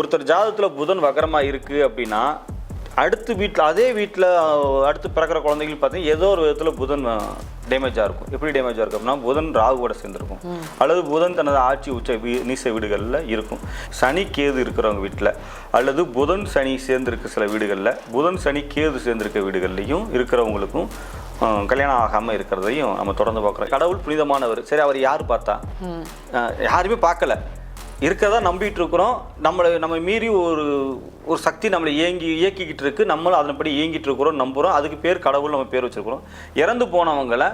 ஒருத்தர் ஜாதகத்தில் புதன் வக்கரமாக இருக்குது அப்படின்னா அடுத்து வீட்டில் அதே வீட்டில் அடுத்து பிறக்கிற குழந்தைகள் பார்த்தீங்கன்னா ஏதோ ஒரு விதத்தில் புதன் டேமேஜாக இருக்கும். எப்படி டேமேஜாக இருக்கும் அப்படின்னா புதன் ராகுவோட சேர்ந்துருக்கும். அல்லது புதன் தனது ஆட்சி உச்ச வீ நீச வீடுகளில் இருக்கும். சனி கேது இருக்கிறவங்க வீட்டில் அல்லது புதன் சனி சேர்ந்திருக்க சில வீடுகளில் புதன் சனி கேது சேர்ந்திருக்க வீடுகள்லையும் இருக்கிறவங்களுக்கும் கல்யாணம் ஆகாமல் இருக்கிறதையும் நம்ம தொடர்ந்து பார்க்குறோம். கடவுள் புனிதமானவர். சரி அவர் யார் பார்த்தா? யாருமே பார்க்கல. இருக்கிறதா நம்பிட்டு இருக்கிறோம் நம்மளை நம்ம மீறி ஒரு ஒரு சக்தி நம்மளை இயங்கி இயக்கிக்கிட்டு இருக்கு. நம்மளும் அதன்படி இயங்கிட்டு இருக்கிறோம் நம்புகிறோம் அதுக்கு பேர் கடவுள் நம்ம பேர் வச்சிருக்கிறோம். இறந்து போனவங்களை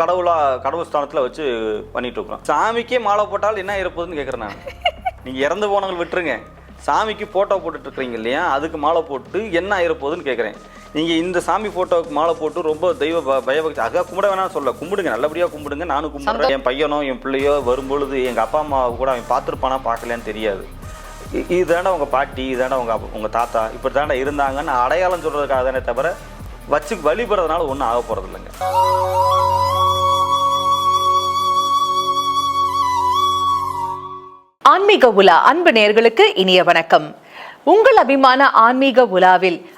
கடவுளாக கடவுள் ஸ்தானத்தில் வச்சு பண்ணிட்டு இருக்கிறோம் சாமிக்கே மாலை போட்டால் என்ன இருப்பதுன்னு கேட்குறேன் நான். நீங்கள் இறந்து போனவங்களை விட்டுருங்க. சாமிக்கு ஃபோட்டோ போட்டுட்ருக்கிறீங்க இல்லையா? அதுக்கு மாலை போட்டு என்ன ஆயிருப்போகுதுன்னு கேட்குறேன் நீங்கள் இந்த சாமி ஃபோட்டோவுக்கு மாலை போட்டு ரொம்ப தெய்வ பயபக்தி அதாக கும்பிட வேணாம் சொல்ல. கும்பிடுங்க நல்லபடியாக கும்பிடுங்க. நானும் கும்பிடுறேன். என் பையனோ என் பிள்ளையோ வரும்பொழுது எங்கள் அப்பா அம்மா கூட அவன் பார்த்துருப்பானா பார்க்கலன்னு தெரியாது. இதுதாண்டா உங்கள் பாட்டி இதுதாண்டா உங்கள் உங்கள் தாத்தா. இப்படி தாண்டா இருந்தாங்கன்னு அடையாளம் சொல்கிறதுக்காக தானே தவிர வச்சு வழிபடுறதுனால ஒன்றும் ஆக போகிறது இல்லைங்க ஆன்மீக உலா அன்பு நேயர்களுக்கு இனிய வணக்கம். உங்கள் அபிமான ஆன்மீக உலாவில்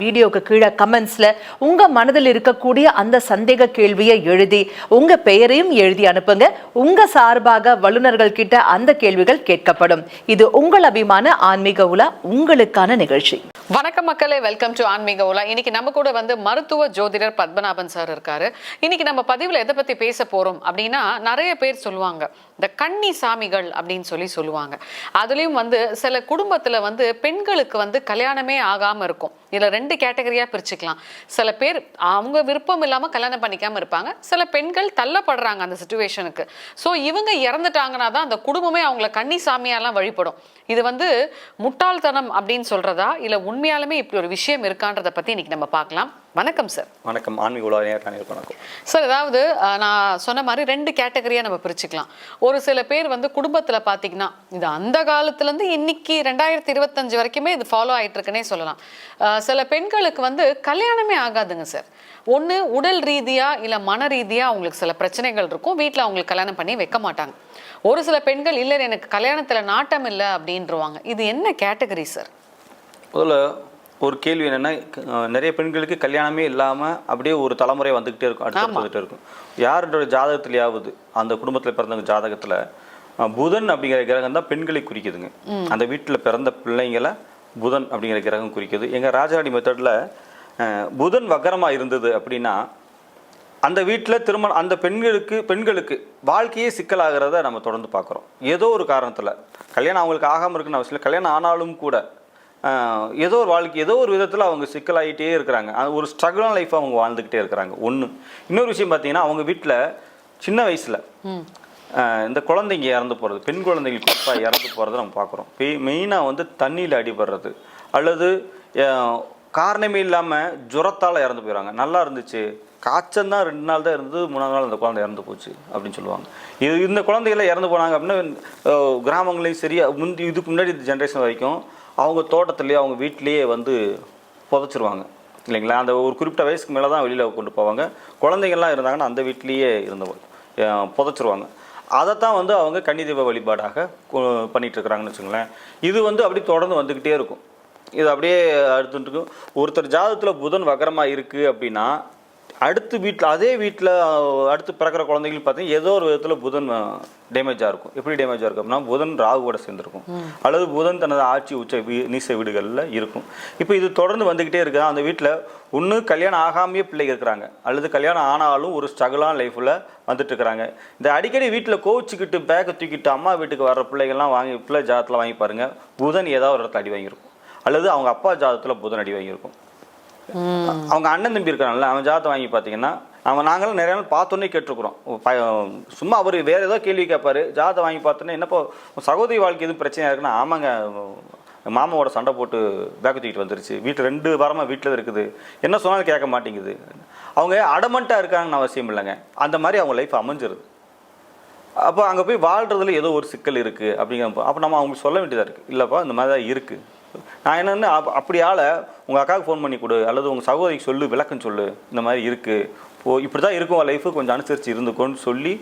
வீடியோக்கு கீழே கமெண்ட்ஸில் உங்கள் மனதில் இருக்கக்கூடிய அந்த சந்தேக கேள்வியை எழுதி உங்கள் பெயரையும் எழுதி அனுப்புங்க. உங்கள் சார்பாக வல்லுநர்கள் கிட்ட அந்த கேள்விகள் கேட்கப்படும். இது உங்கள் அபிமான ஆன்மீக உலா உங்களுக்கான நிகழ்ச்சி. வணக்கம் மக்களே வெல்கம் டு ஆன்மீக உலா. இன்னைக்கு நம்ம கூட வந்து மருத்துவ ஜோதிடர் பத்மநாபன் சார் இருக்காரு. இன்னைக்கு நம்ம பதிவில் எதை பற்றி பேச போகிறோம் அப்படின்னா நிறைய பேர் சொல்லுவாங்க. இந்த கன்னி சாமிகள் அப்படின்னு சொல்லி சொல்லுவாங்க. அதுலேயும் வந்து சில குடும்பத்தில் வந்து பெண்களுக்கு வந்து கல்யாணமே ஆகாமல் இருக்கும். இதில் ரெண்டு கேட்டகரியா பிரிச்சுக்கலாம். சில பேர் அவங்க விருப்பம் இல்லாமல் கல்யாணம் பண்ணிக்காம இருப்பாங்க. சில பெண்கள் தள்ளப்படுறாங்க அந்த சுச்சுவேஷனுக்கு ஸோ இவங்க இறந்துட்டாங்கன்னா தான் அந்த குடும்பமே அவங்கள கன்னி சாமியாலாம் வழிபடும். இது வந்து முட்டாள்தனம் அப்படின்னு சொல்றதா? இல்ல உண்மையாலுமே இப்படி ஒரு விஷயம் இருக்கான்றத பத்தி இன்னைக்கு நம்ம பார்க்கலாம். வணக்கம் சார் வணக்கம். ஆன்மீக வணக்கம். சார் அதாவது நான் சொன்ன மாதிரி ரெண்டு கேட்டகரியா நம்ம பிரிச்சுக்கலாம். ஒரு சில பேர் வந்து குடும்பத்துல பாத்தீங்கன்னா இது அந்த காலத்துல இருந்து இன்னைக்கு ரெண்டாயிரத்தி இருபத்தஞ்சு வரைக்குமே இது ஃபாலோ ஆயிட்டு இருக்குன்னே சொல்லலாம். சில பெண்களுக்கு வந்து கல்யாணமே ஆகாதுங்க சார் ஒண்ணு உடல் ரீதியா இல்ல மன ரீதியா அவங்களுக்கு சில பிரச்சனைகள் இருக்கும். வீட்ல அவங்களுக்கு கல்யாணம் பண்ணி வைக்க மாட்டாங்க. ஒரு சில பெண்கள் இல்ல எனக்கு கல்யாணத்துல நாட்டம் இல்லை அப்படின்றவாங்க. இது என்ன கேட்டகரி சார்? முதல்ல ஒரு கேள்வி என்னன்னா நிறைய பெண்களுக்கு கல்யாணமே இல்லாமல் அப்படியே ஒரு தலைமுறை வந்துக்கிட்டே இருக்கும் அடுத்து வந்துட்டே இருக்கும். யாரோட ஜாதகத்திலேயாவது அந்த குடும்பத்தில் பிறந்தவங்க ஜாதகத்தில் புதன் அப்படிங்கிற கிரகம் தான் பெண்களை குறிக்குதுங்க. அந்த வீட்டில் பிறந்த பிள்ளைங்களை புதன் அப்படிங்கிற கிரகம் குறிக்குது. எங்கள் ராஜாடி மெத்தடில் புதன் வக்கரமாக இருந்தது அப்படின்னா அந்த வீட்டில் திருமணம் அந்த பெண்களுக்கு பெண்களுக்கு வாழ்க்கையே சிக்கலாகிறத நம்ம தொடர்ந்து பார்க்குறோம். ஏதோ ஒரு காரணத்தில். கல்யாணம் அவங்களுக்கு ஆகாமல் இருக்குன்னு அவசியம் இல்லை. கல்யாணம் ஆனாலும் கூட ஏதோ ஒரு வாழ்க்கை ஏதோ ஒரு விதத்தில் அவங்க சிக்கலாகிட்டே இருக்கிறாங்க. அது ஒரு ஸ்ட்ரகிளான லைஃப் அவங்க வாழ்ந்துக்கிட்டே இருக்கிறாங்க. ஒன்று இன்னொரு விஷயம் பார்த்தீங்கன்னா அவங்க வீட்டில் சின்ன வயசில் இந்த குழந்தைங்க இறந்து போகிறது பெண் குழந்தைகள் குறிப்பாக இறந்து போகிறத நம்ம பார்க்குறோம். மெயினாக வந்து தண்ணியில் அடிபடுறது. அல்லது காரணமே இல்லாமல் ஜுரத்தால் இறந்து போயிடுறாங்க நல்லா இருந்துச்சு. காய்ச்சல் தான் ரெண்டு நாள் தான் இருந்தது மூணாவது நாள் அந்த குழந்தை இறந்து போச்சு அப்படின்னு சொல்லுவாங்க. இது இந்த குழந்தைகளை இறந்து போனாங்க அப்படின்னா கிராமங்களையும் சரியா முந்தி இதுக்கு முன்னாடி இந்த ஜென்ரேஷன் வரைக்கும் அவங்க தோட்டத்துலேயே அவங்க வீட்டிலேயே வந்து புதைச்சிருவாங்க. இல்லைங்களா? அந்த ஒரு குறிப்பிட்ட வயசுக்கு மேலே தான் வெளியில் கொண்டு போவாங்க. குழந்தைங்கள்லாம் இருந்தாங்கன்னா அந்த வீட்லேயே இருந்த அஹ், புதைச்சிருவாங்க. அதைத்தான் வந்து அவங்க கன்னி தீப வழிபாடாக பண்ணிகிட்டு இருக்கிறாங்கன்னு வச்சுங்களேன் இது வந்து அப்படி தொடர்ந்து வந்துக்கிட்டே இருக்கும். இது அப்படியே அடுத்துட்டு இருக்கும் ஒருத்தர் ஜாதகத்தில் புதன் வக்கரமாக இருக்குது அப்படின்னா அடுத்து வீட்டில் அதே வீட்டில் அடுத்து பிறக்கிற குழந்தைகள் பார்த்தீங்கன்னா ஏதோ ஒரு விதத்தில் புதன் டேமேஜாக இருக்கும். எப்படி டேமேஜாக இருக்கும் அப்படின்னா புதன் ராகுவோட சேர்ந்துருக்கும். அல்லது புதன் தனது ஆட்சி உச்ச வீ நீச வீடுகளில் இருக்கும். இப்போ இது தொடர்ந்து வந்துக்கிட்டே இருக்குது? அந்த வீட்டில் ஒன்று கல்யாணம் ஆகாமையே பிள்ளைங்க இருக்கிறாங்க. அல்லது கல்யாணம் ஆனாலும் ஒரு ஸ்ட்ரகிளான லைஃப்பில் வந்துட்டு இருக்கிறாங்க இந்த அடிக்கடி வீட்டில் கோவிச்சுக்கிட்டு பேக்கை தூக்கிட்டு அம்மா வீட்டுக்கு வர்ற பிள்ளைகள்லாம் வாங்கி பிள்ளை ஜாதத்தில் வாங்கி பாருங்க புதன் ஏதாவது ஒரு இடத்துல அடி வாங்கியிருக்கும். அல்லது அவங்க அப்பா ஜாதத்தில் புதன் அடி வாங்கியிருக்கும். அவங்க அண்ணன் தம்பி இருக்கிறான்ல அவன் ஜாதத்தை வாங்கி பார்த்தீங்கன்னா அவன் நாங்களும் நிறைய நாள் பார்த்தோன்னே கேட்டிருக்கிறோம். சும்மா அவர் வேறு ஏதோ கேள்வி கேட்பார். ஜாதத்தை வாங்கி பார்த்தோன்னே என்னப்போ சகோதரி வாழ்க்கை எதுவும் பிரச்சனையாக இருக்குன்னா ஆமாங்க மாமாவோட சண்டை போட்டு பேக்கு தூக்கிட்டு வந்துருச்சு. வீட்டில் ரெண்டு வாரமாக வீட்டில் இருக்குது. என்ன சொன்னாலும் கேட்க மாட்டேங்குது. அவங்க அடமெண்ட்டாக இருக்காங்கன்னு அவசியம் இல்லைங்க. அந்த மாதிரி அவங்க லைஃப் அமைஞ்சிருது. அப்போ அங்கே போய் வாழ்கிறதுல ஏதோ ஒரு சிக்கல் இருக்குது அப்படிங்கிறப்போ அப்போ நம்ம அவங்களுக்கு சொல்ல வேண்டியதாக இருக்குது இல்லைப்பா இந்த மாதிரி தான் இருக்குது நான் என்னென்னு அப் அப்படி ஆளை உங்கள் அக்காவுக்கு ஃபோன் பண்ணி கொடு அல்லது உங்கள் சகோதரிக்கு சொல்லு விளக்கம் சொல்லு இந்த மாதிரி இருக்குது ஓ இப்படி தான் இருக்கும் லைஃபு கொஞ்சம் அனுசரித்து இருந்துக்கோன்னு சொல்லி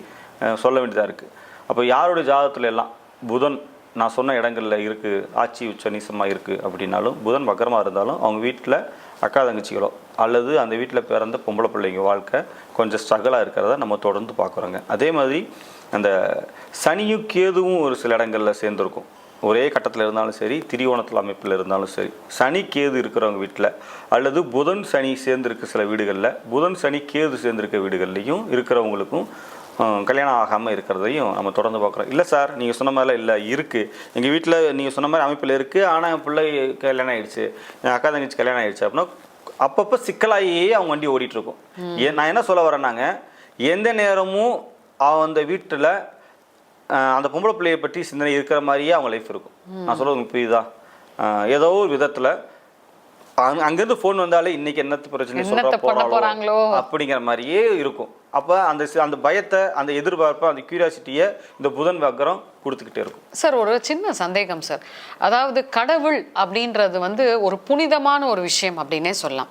சொல்ல வேண்டியதாக இருக்குது அப்போ யாரோட ஜாதகத்தில் எல்லாம் புதன் நான் சொன்ன இடங்களில் இருக்குது ஆட்சி உச்ச நீசமாக இருக்குது அப்படின்னாலும் புதன் வக்கரமாக இருந்தாலும் அவங்க வீட்டில் அக்கா தங்கச்சிகளோ அல்லது அந்த வீட்டில் பிறந்த பொம்பளை பிள்ளைங்க வாழ்க்கை கொஞ்சம் ஸ்ட்ரகிளாக இருக்கிறத நம்ம தொடர்ந்து பார்க்குறோங்க. அதே மாதிரி அந்த சனியும் கேதுவும் ஒரு சில இடங்களில் சேர்ந்துருக்கும். ஒரே கட்டத்தில் இருந்தாலும் சரி திரிகோணத்தில் அமைப்பில் இருந்தாலும் சரி சனி கேது இருக்கிறவங்க வீட்டில் அல்லது புதன் சனி சேர்ந்திருக்க சில வீடுகளில் புதன் சனி கேது சேர்ந்திருக்க வீடுகள்லையும் இருக்கிறவங்களுக்கும் கல்யாணம் ஆகாமல் இருக்கிறதையும் நம்ம தொடர்ந்து பார்க்குறோம். இல்லை சார் நீங்கள் சொன்ன மாதிரிலாம் இல்லை இருக்குது எங்கள் வீட்டில் நீங்கள் சொன்ன மாதிரி அமைப்பில் இருக்குது ஆனால் என் பிள்ளை கல்யாணம் ஆயிடுச்சு என் அக்கா தங்கச்சி கல்யாணம் ஆயிடுச்சு அப்படின்னா அப்பப்போ சிக்கலாகியே அவங்க வண்டி ஓடிட்டு இருக்கும். ஏன் நான் என்ன சொல்ல வரேன்னாங்க எந்த நேரமும் அந்த வீட்டில் அந்த பொம்பளை பிள்ளையை பற்றி சிந்தனை இருக்கிற மாதிரியே அவங்க லைஃப் இருக்கும். நான் சொல்றது உங்களுக்கு புரியுதா? ஏதோ ஒரு விதத்தில் அங்கேருந்து ஃபோன் வந்தாலே இன்னைக்கு என்னத்து பிரச்சனை சொல்ல போறாங்களோ? அப்படிங்கிற மாதிரியே இருக்கும். அப்போ அந்த அந்த பயத்தை அந்த எதிர்பார்ப்பை அந்த கியூரியாசிட்டியை இந்த புதன் வக்கரம் கொடுத்துக்கிட்டே இருக்கும். சார் ஒரு சின்ன சந்தேகம் சார். அதாவது கடவுள் அப்படின்றது வந்து ஒரு புனிதமான ஒரு விஷயம் அப்படின்னே சொல்லலாம்.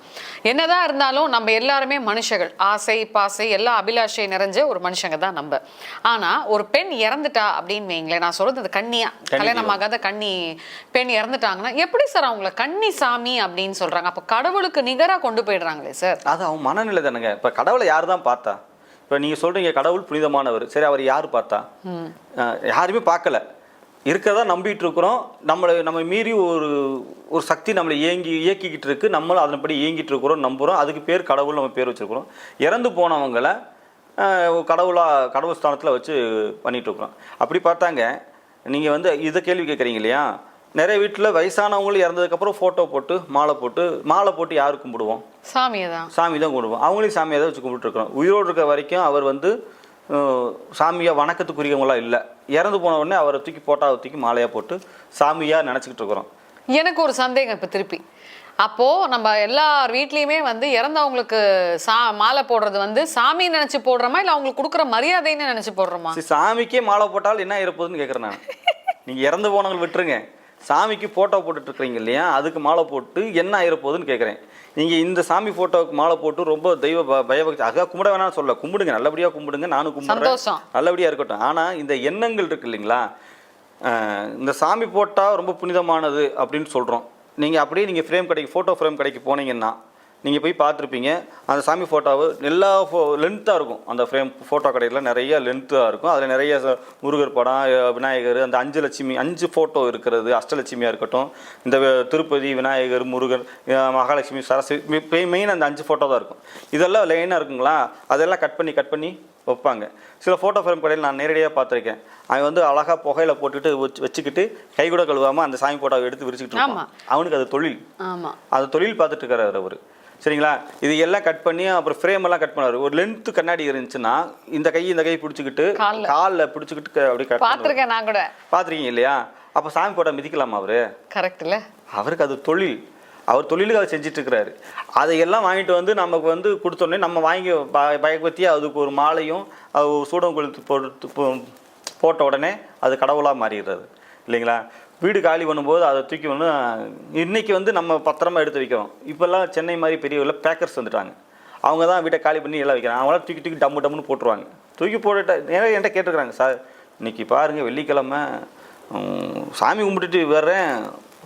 என்னதான் இருந்தாலும் நம்ம எல்லாருமே மனுஷர்கள். ஆசை பாசை எல்லா அபிலாஷை நிறைஞ்ச ஒரு மனுஷங்க தான் நம்ம. ஆனா ஒரு பெண் இறந்துட்டா அப்படின்னு வைங்களேன் நான் சொல்றது இந்த கன்னியா கல்யாணம் ஆகாத கன்னி பெண் இறந்துட்டாங்கன்னா எப்படி சார் அவங்கள கன்னி சாமி அப்படின்னு சொல்றாங்க? அப்ப கடவுளுக்கு நிகரா கொண்டு போயிடுறாங்களே சார். அது அவன் மனநிலை தானுங்க. இப்போ கடவுளை யார் தான் பார்த்தா? இப்போ நீங்கள் சொல்கிறீங்க கடவுள் புனிதமானவர். சரி அவர் யார் பார்த்தா? யாருமே பார்க்கல. இருக்கிறதா நம்பிட்டு இருக்கிறோம். நம்மளை நம்ம மீறி ஒரு ஒரு சக்தி நம்மளை இயங்கி இயக்கிக்கிட்டு இருக்கு. நம்மளும் அதன்படி இயங்கிட்டு இருக்கிறோம் நம்புகிறோம் அதுக்கு பேர் கடவுள் நம்ம பேர் வச்சிருக்கிறோம். இறந்து போனவங்களை அஹ், கடவுளா ஸ்தானத்தில் வச்சு பண்ணிட்டு இருக்கிறோம். அப்படி பார்த்தாங்க. நீங்கள் வந்து இதை கேள்வி கேட்குறீங்க இல்லையா? நிறைய வீட்டில் வயசானவங்களும் இறந்ததுக்கப்புறம் ஃபோட்டோ போட்டு மாலை போட்டு மாலை போட்டு யாரு கும்பிடுவோம்? சாமியை தான். சாமி தான் கும்பிடுவோம். அவங்களையும் சாமியை தான் வச்சு கும்பிட்டுருக்கோம் உயிரோடு இருக்க வரைக்கும் அவர் வந்து சாமியை வணக்கத்துக்குரியவங்களாம் இல்லை. இறந்து போன உடனே அவரை தூக்கி போட்டாவை தூக்கி மாலையாக போட்டு சாமியாக நினச்சிக்கிட்டு இருக்கிறோம். எனக்கு ஒரு சந்தேகம் இப்ப திருப்பி. அப்போ நம்ம எல்லார் வீட்லயுமே வந்து இறந்தவங்களுக்கு சா மாலை போடுறது வந்து சாமி நினைச்சு போடுறோமா? இல்ல அவங்களுக்கு கொடுக்குற மரியாதைன்னு நினைச்சு போடுறோமா? சாமிக்கே மாலை போட்டால் என்ன இருப்பதுன்னு கேட்குறேன் நான். நீங்கள் இறந்து போனவங்களை விட்டுருங்க. சாமிக்கு ஃபோட்டோ போட்டுட்டு இருக்கிறீங்க இல்லையா? அதுக்கு மாலை போட்டு என்ன ஆயிரப்போகுதுன்னு கேட்குறேன் நீங்கள் இந்த சாமி ஃபோட்டோவுக்கு மாலை போட்டு ரொம்ப தெய்வ பயபக்தி அதாக கும்பிட வேணாம்னு சொல்ல கும்பிடுங்க நல்லபடியாக கும்பிடுங்க. நானும் கும்பிடுறேன். நல்லபடியாக இருக்கட்டும். ஆனால் இந்த எண்ணங்கள் இருக்கு இல்லைங்களா? இந்த சாமி போட்டால் ரொம்ப புனிதமானது அப்படின்னு சொல்கிறோம் நீங்கள் அப்படியே நீங்கள் ஃப்ரேம் கடைக்கு ஃபோட்டோ ஃப்ரேம் கடைக்கு போனீங்கன்னா நீங்கள் போய் பார்த்துருப்பீங்க. அந்த சாமி ஃபோட்டோவு எல்லா ஃபோ லென்த்தாக இருக்கும். அந்த ஃப்ரேம் ஃபோட்டோ கடையில் நிறைய லென்த்தாக இருக்கும். அதில் நிறைய முருகர் படம் விநாயகர் அந்த அஞ்சு லட்சுமி அஞ்சு ஃபோட்டோ இருக்கிறது. அஷ்டலட்சுமியாக இருக்கட்டும். இந்த திருப்பதி விநாயகர் முருகன் அஹ் மகாலட்சுமி சரஸ்வதி மெயின் அந்த அஞ்சு ஃபோட்டோ தான் இருக்கும். இதெல்லாம் லைனாக இருக்குங்களா? அதெல்லாம் கட் பண்ணி கட் பண்ணி வைப்பாங்க. சில ஃபோட்டோ ஃப்ரேம் கடையில் நான் நேரடியாக பார்த்துருக்கேன். அவன் வந்து அழகாக புகையில போட்டுட்டு வச்சு வச்சுக்கிட்டு கை கூட கழுவாமல் அந்த சாமி ஃபோட்டோவை எடுத்து விரிச்சுக்கிட்டு. இருப்பான். அவனுக்கு அது தொழில். அது தொழில் பார்த்துட்டு இருக்கிறார் அவர். சரிங்களா? இது எல்லாம் கட் பண்ணி அப்புறம் ஃப்ரேம் எல்லாம் கட் பண்ணாரு ஒரு லென்த் கண்ணாடி இருந்துச்சுன்னா இந்த கை இந்த கை பிடிச்சிக்கிட்டு கால்ல. பிடிச்சிக்கிட்டு அப்படி கட் பார்த்திருக்கேன் நான் கூட. பார்த்துருக்கீங்க இல்லையா? அப்போ சாமி போட்டோ மிதிக்கலாமா அவரு? கரெக்ட் இல்ல அவருக்கு அது தொழில். அவர் தொழிலுக்கு அதை செஞ்சுட்டு இருக்கிறாரு அதையெல்லாம் வாங்கிட்டு வந்து நமக்கு வந்து கொடுத்தோடனே நம்ம வாங்கி ப- பயபக்தியா அதுக்கு ஒரு மாலையும் சூடம் கொளுத்து போட்டு போட்ட உடனே அது கடவுளாக மாறிடுறது. இல்லைங்களா? வீடு காலி பண்ணும்போது அதை தூக்கி வந்து இன்றைக்கி வந்து நம்ம பத்திரமா எடுத்து வைக்கிறோம். இப்போல்லாம் சென்னை மாதிரி பெரிய பேக்கர்ஸ் வந்துட்டாங்க. அவங்க தான் வீட்டை காலி பண்ணி எல்லாம் வைக்கிறாங்க. அவங்களாம் தூக்கி தூக்கி டம்மு டம்முன்னு போட்டுருவாங்க. தூக்கி போட்டுட்டு நேரம் என்கிட்ட கேட்டுருக்குறாங்க சார் இன்றைக்கி பாருங்கள் வெள்ளிக்கிழமை சாமி கும்பிட்டுட்டு வர்றேன்.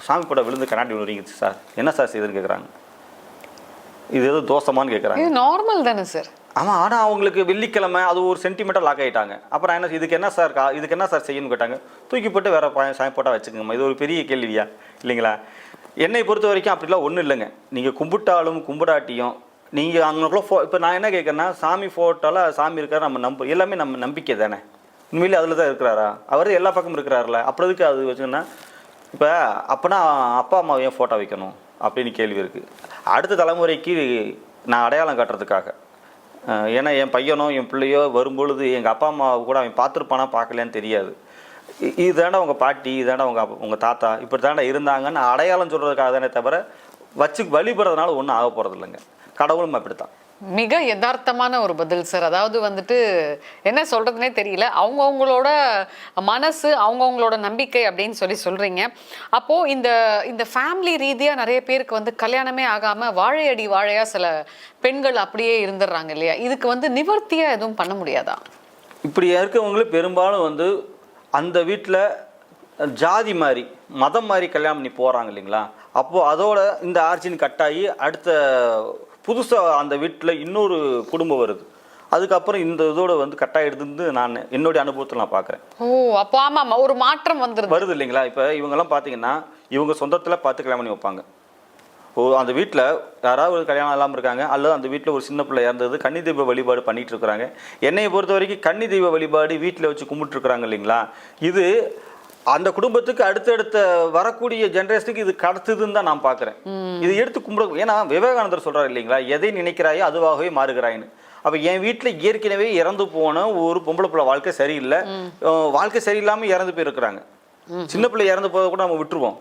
சாமி படம் விழுந்து கண்ணாடி விழுறீங்க சார். என்ன சார் செய்யுதுன்னு கேட்குறாங்க இது எதுவும் தோசமான்னு கேட்குறாங்க இது நார்மல் தானே சார் ஆமாம் ஆனால் அவங்களுக்கு வெள்ளிக்கிழமை அது ஒரு சென்டிமெண்ட்டாக லாக் ஆகிட்டாங்க அப்புறம் என்ன இதுக்கு என்ன சார் கா இதுக்கு என்ன சார் செய்யணும்னு கேட்டாங்க. தூக்கி போட்டு வேறு பா சாமி போட்டால் வச்சுக்கோங்கம்மா. இது ஒரு பெரிய கேள்வியா? இல்லைங்களா? என்னை பொறுத்த வரைக்கும் அப்படிலாம் ஒன்றும் இல்லைங்க. நீங்கள் கும்பிட்டாலும் கும்பிடாட்டியும் நீங்கள் அங்கக்குள்ள ஃபோ இப்போ நான் என்ன கேட்குறேன்னா சாமி ஃபோட்டோவில் சாமி இருக்கார் நம்ம நம்ப எல்லாமே நம்ம நம்பிக்கை தானே. உண்மையிலே அதில் தான் இருக்கிறாரா? அவர் எல்லா பக்கமும் இருக்கிறாருல. அப்புறம் எதுக்கு அது வச்சுன்னா இப்போ அப்போனா அப்பா அம்மா ஏன் ஃபோட்டோ வைக்கணும்? அப்படின்னு கேள்வி இருக்குது அடுத்த தலைமுறைக்கு நான் அடையாளம் காட்டுறதுக்காக. ஏன்னா என் பையனோ என் பிள்ளையோ வரும்பொழுது எங்கள் அப்பா அம்மாவை கூட அவன் பார்த்துருப்பானா பார்க்கலன்னு தெரியாது. இதுதாண்டா உங்கள் பாட்டி இதாண்டா உங்கள் அப்பா உங்கள் தாத்தா இப்படி தாண்டா இருந்தாங்கன்னு அடையாளம் சொல்கிறதுக்காக தானே தவிர வச்சு வழிபடுறதுனால ஒன்றும் ஆக போகிறது இல்லைங்க கடவுளும் அப்படித்தான். மிக யதார்த்தமான ஒரு பதில் சார் அதாவது வந்துட்டு என்ன சொல்கிறதுனே தெரியல. அவங்கவுங்களோட மனசு அவங்கவுங்களோட நம்பிக்கை அப்படின்னு சொல்லி சொல்கிறீங்க அப்போது இந்த இந்த ஃபேமிலி ரீதியாக நிறைய பேருக்கு வந்து கல்யாணமே ஆகாமல் வாழையடி வாழையாக சில பெண்கள் அப்படியே இருந்துடுறாங்க இல்லையா? இதுக்கு வந்து நிவர்த்தியாக எதுவும் பண்ண முடியாதா? இப்படி இருக்கவங்களும் பெரும்பாலும் வந்து அந்த வீட்டில் ஜாதி மாதிரி மதம் மாதிரி கல்யாணம் பண்ணி போகிறாங்க இல்லைங்களா? அப்போது அதோட இந்த ஆர்ஜின் கட்டாகி அடுத்த புதுசாக அந்த வீட்டில் இன்னொரு குடும்பம் வருது. அதுக்கப்புறம் இந்த இதோட வந்து கட்டாயிடுதுன்னு நான் என்னுடைய அனுபவத்தில் நான் பார்க்குறேன். ஓ அப்போ ஆமா ஆமா ஒரு மாற்றம் வந்துருது. வருது இல்லைங்களா? இப்போ இவங்கெல்லாம் பார்த்தீங்கன்னா இவங்க சொந்தத்தில் பார்த்து கல்யாணம் பண்ணி வைப்பாங்க. ஓ அந்த வீட்டில் யாராவது ஒரு கல்யாணம் இல்லாமல் இருக்காங்க அல்லது அந்த வீட்டில் ஒரு சின்ன பிள்ளை இறந்தது கன்னி தெய்வ வழிபாடு பண்ணிட்டு இருக்கிறாங்க. என்னைய பொறுத்த வரைக்கும் கன்னி தெய்வ வழிபாடு வீட்டில் வச்சு கும்பிட்டு இருக்கிறாங்க இல்லைங்களா? இது அந்த குடும்பத்துக்கு அடுத்தடுத்த வரக்கூடிய ஜென்ரேஷனுக்கு இது கடத்துதுன்னு தான் நான் பார்க்குறேன். இது எடுத்து கும்பிட ஏன்னா விவேகானந்தர் சொல்றாரு இல்லைங்களா? எதை நினைக்கிறாயோ அதுவாகவே மாறுகிறாயின்னு. அப்போ என் வீட்டில் ஏற்கனவே இறந்து போன ஒரு பொம்பளை பிள்ளை வாழ்க்கை சரியில்லை. வாழ்க்கை சரியில்லாமல் இறந்து போயிருக்கிறாங்க. சின்ன பிள்ளை இறந்து போதை கூட நம்ம விட்டுருவோம்.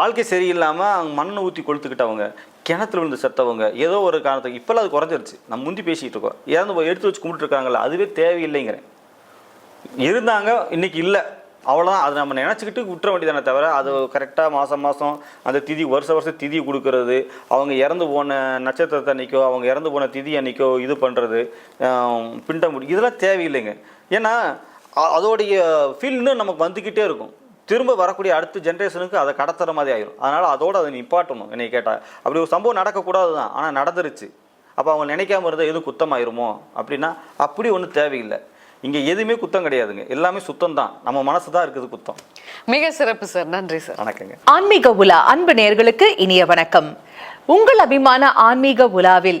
வாழ்க்கை சரியில்லாமல் அவங்க மண்ணை ஊற்றி கொளுத்துக்கிட்டவங்க கிணத்துல விழுந்து செத்தவங்க ஏதோ ஒரு காரணத்துக்கு இப்போல்லாம் அது குறைஞ்சிருச்சு. நம்ம முந்தி பேசிக்கிட்டு இருக்கோம். இறந்து போய் எடுத்து வச்சு கும்பிட்டு இருக்காங்கல்ல அதுவே தேவையில்லைங்கிறேன். இருந்தாங்க இன்னைக்கு இல்லை. அவ்வளோதான் அது நம்ம நினச்சிக்கிட்டு விட்டுற வேண்டியதானே தவிர அது கரெக்டாக மாதம் மாதம் அந்த திதி வருஷ வருஷம் திதி கொடுக்கறது அவங்க இறந்து போன நட்சத்திரத்தை அன்றைக்கோ அவங்க இறந்து போன திதி அன்றைக்கோ இது பண்ணுறது பிண்டம் முடி இதெல்லாம் தேவையில்லைங்க. ஏன்னா அதோடைய ஃபீல் இன்னும் நமக்கு வந்துக்கிட்டே இருக்கும். திரும்ப வரக்கூடிய அடுத்த ஜென்ரேஷனுக்கு அதை கடத்துகிற மாதிரி ஆயிரும். அதனால் அதோடு அதை நிப்பாட்டணும் என்னை கேட்டால் அப்படி ஒரு சம்பவம் நடக்கக்கூடாது தான் ஆனால் நடந்துருச்சு. அப்போ அவங்க நினைக்காம இருந்தால் எதுவும் குத்தமாயிருமோ? அப்படின்னா அப்படி ஒன்றும் தேவையில்லை. இங்கே எதுவுமே குத்தம் கிடையாதுங்க. எல்லாமே சுத்தம் தான் நம்ம மனசு தான் இருக்குது குத்தம். மிக சிறப்பு சார். நன்றி சார். வணக்கங்க. ஆன்மீக உலா அன்பு நேயர்களுக்கு இனிய வணக்கம். உங்கள் அபிமான ஆன்மீக உலாவில்